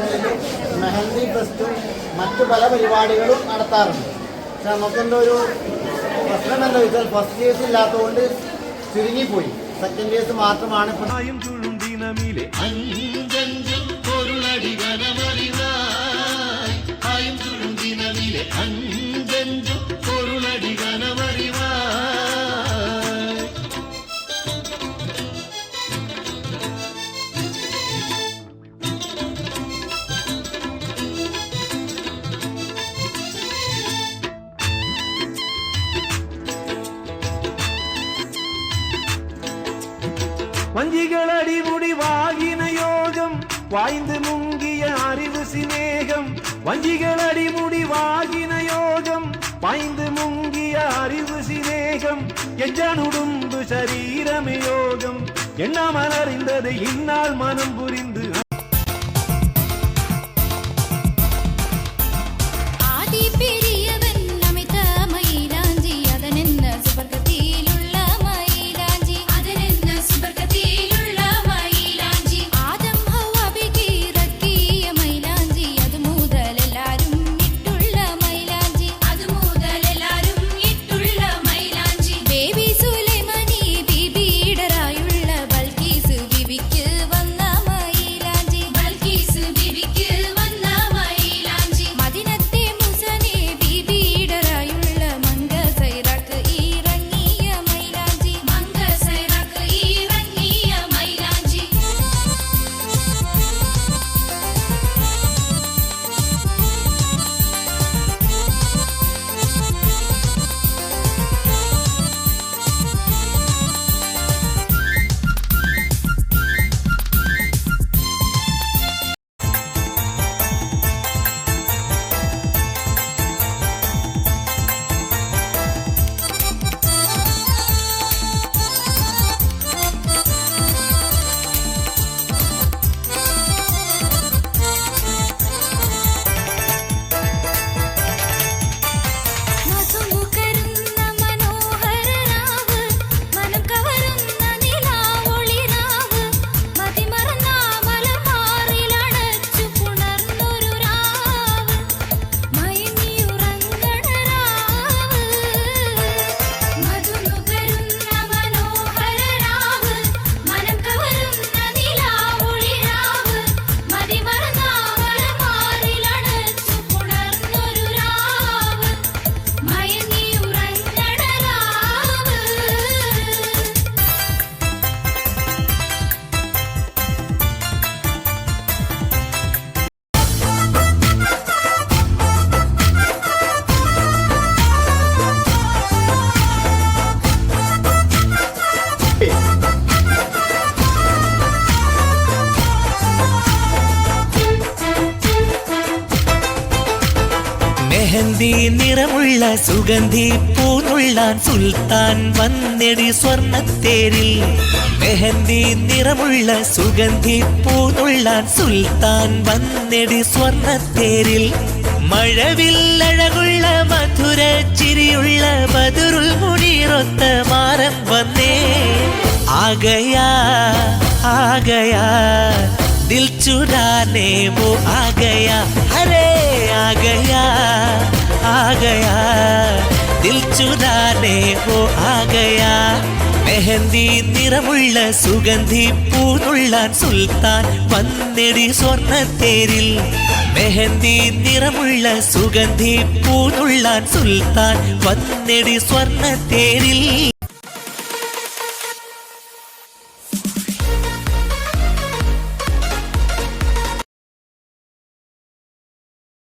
സംഘടനയിൽ മെഹന്തി ഫെസ്റ്റും മറ്റു പല പരിപാടികളും നടത്താറുണ്ട്. പക്ഷെ നമുക്കെന്തോ ഒരു പ്രശ്നം എന്താ വെച്ചാൽ ഫസ്റ്റ് കേസ് ഇല്ലാത്തതുകൊണ്ട് ചുരുങ്ങിപ്പോയി. സെക്കൻഡ് കേസ് മാത്രമാണ് ഇപ്പം வஞ்சிகள் அடிமுடி வாகின யோகம் வாய்ந்து முங்கிய அறிவு சிநேகம். வஞ்சிகள் அடிமுடி வாகின யோகம் வாய்ந்து முங்கிய அறிவு சிநேகம். எஜனுடும்பு சரீரம் யோகம் என்ன அறிந்தது இன்னால் மனம் புரிந்து മെഹന്തി നിറമുള്ള സുഗന്ധി പൂനുള്ളാൻ സുൽത്താൻ വന്നെടി സ്വർണത്തേരിൽ. മെഹന്തി നിറമുള്ള സുഗന്ധി പൂനുള്ളാൻ സുൽത്താൻ വന്നെടി സ്വർണത്തേരിൽ. മഴവില്ലഴകുള്ള മധുര ചിരിയുള്ള ബദുരുൾ മുടിയൊത്ത മാറം വന്നേ. ആകയാ ആകയാ. दिल चुराने वो आ गया अरे आ गया आ गया दिल चुराने वो आ गया മെഹന്തി നിറമുള്ള സുഗന്ധി പൂനുള്ളാൻ സുൽത്താൻ വന്നെടി സ്വർണത്തേരിൽ മെഹന്തി നിറമുള്ള സുഗന്ധി പൂനുള്ളാൻ സുൽത്താൻ വന്നെടി സ്വർണത്തേരിൽ